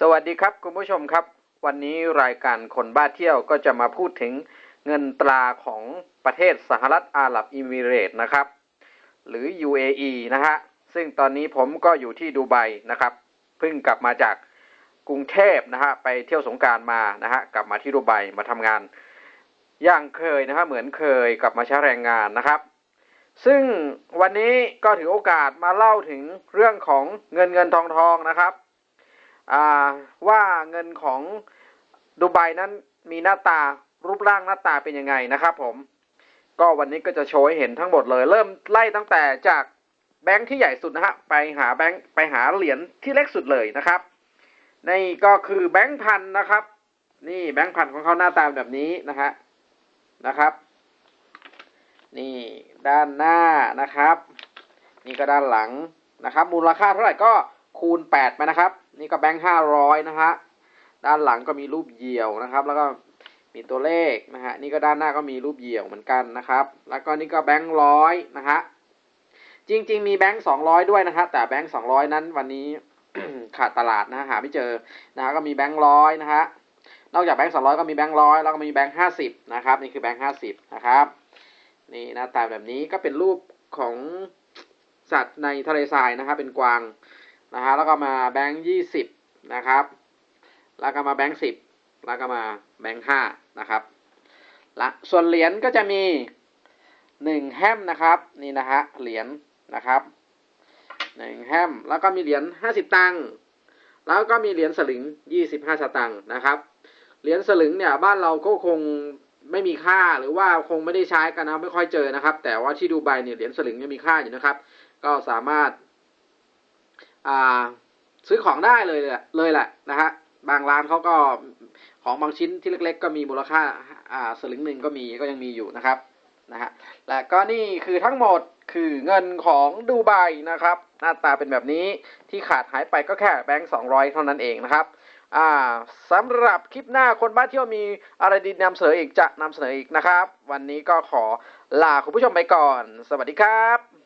สวัสดีครับคุณผู้ชมครับ วันนี้รายการคนบ้าเที่ยวก็จะมาพูดถึงเงินตราของประเทศสหรัฐอาหรับอิมิเรตส์นะครับ หรือ UAE นะฮะซึ่งตอนนี้ผมก็อยู่ที่ดูไบนะครับเพิ่งกลับมาจากกรุงเทพนะฮะไปเที่ยวสงการมานะฮะกลับมาที่ดูไบมาทำงาน อย่างเคยนะฮะเหมือนเคยกลับมาใช้แรงงานนะครับ ซึ่งวันนี้ก็ถือโอกาสมาเล่าถึงเรื่องของเงินเงินทองทองนะครับ ว่าเงินของดูไบนั้นมีหน้าตารูปร่างหน้าตาเป็นยังไงนะครับผม ก็วันนี้ก็จะโชว์ให้เห็นทั้งหมดเลย เริ่มไล่ตั้งแต่จากแบงค์ที่ใหญ่สุดนะฮะไปหาแบงค์ไปหาเหรียญที่เล็กสุดเลยนะครับนี่ก็คือแบงค์พันนะครับ นี่แบงค์พันของเขาหน้าตาแบบนี้นะฮะนะครับ นี่ด้านหน้านะครับ นี่ก็ด้านหลังนะครับ มูลค่าเท่าไหร่ก็ คูณแปดไปนะครับ นี่ก็แบงค์ห้าร้อยนะฮะด้านหลังก็มีรูปเหยี่ยวนะครับ แล้วก็มีตัวเลขนะฮะนี่ก็ด้านหน้าก็มีรูปเหยี่ยวเหมือนกันนะครับ แล้วก็นี่ก็แบงค์ร้อยนะฮะจริง ๆ มีแบงค์สองร้อยด้วยนะฮะแต่แบงค์สองร้อยนั้นวันนี้ขาดตลาดนะฮะหาไม่เจอนะฮะก็มีแบงค์ร้อยนะฮะนอกจากแบงค์สองร้อยก็มีแบงค์ร้อยแล้วก็มีแบงค์ห้าสิบนะครับนี่คือแบงค์ห้าสิบนะครับนี่หน้าตาแบบนี้ก็เป็นรูปของสัตว์ในทะเลทรายนะครับเป็นกวาง นะฮะแล้วก็มาแบงค์ยี่สิบนะครับ แล้วก็มาแบงค์สิบแล้วก็มาแบงค์ห้านะครับละส่วนเหรียญก็จะมีหนึ่งแฮมนะครับนี่นะฮะเหรียญนะครับหนึ่งแฮมแล้วก็มีเหรียญห้าสิบตังค์แล้วก็มีเหรียญสลึงยี่สิบห้าสตังค์นะครับเหรียญสลึงเนี่ยบ้านเราก็คงไม่มีค่าหรือว่าคงไม่ได้ใช้กันนะไม่ค่อยเจอนะครับ แต่ว่าที่ดูไบเนี่ยเหรียญสลึงยังมีค่าอยู่นะครับ ก็สามารถ ซื้อของได้เลยแหละเลยแหละนะฮะบางร้านเขาก็ของบางชิ้นที่เล็ก ๆ ก็มีมูลค่าอ่าสลึงหนึ่งก็มีก็ยังมีอยู่นะครับนะฮะและก็นี่คือทั้งหมดคือเงินของดูไบนะครับ หน้าตาเป็นแบบนี้ที่ขาดหายไปก็แค่แบงค์สองร้อยเท่านั้นเองนะครับอ่าสำหรับคลิปหน้าคนบ้านเที่ยวมีอะไรดีนำเสนออีกจะนำเสนออีกนะครับ วันนี้ก็ขอลาคุณผู้ชมไปก่อน สวัสดีครับ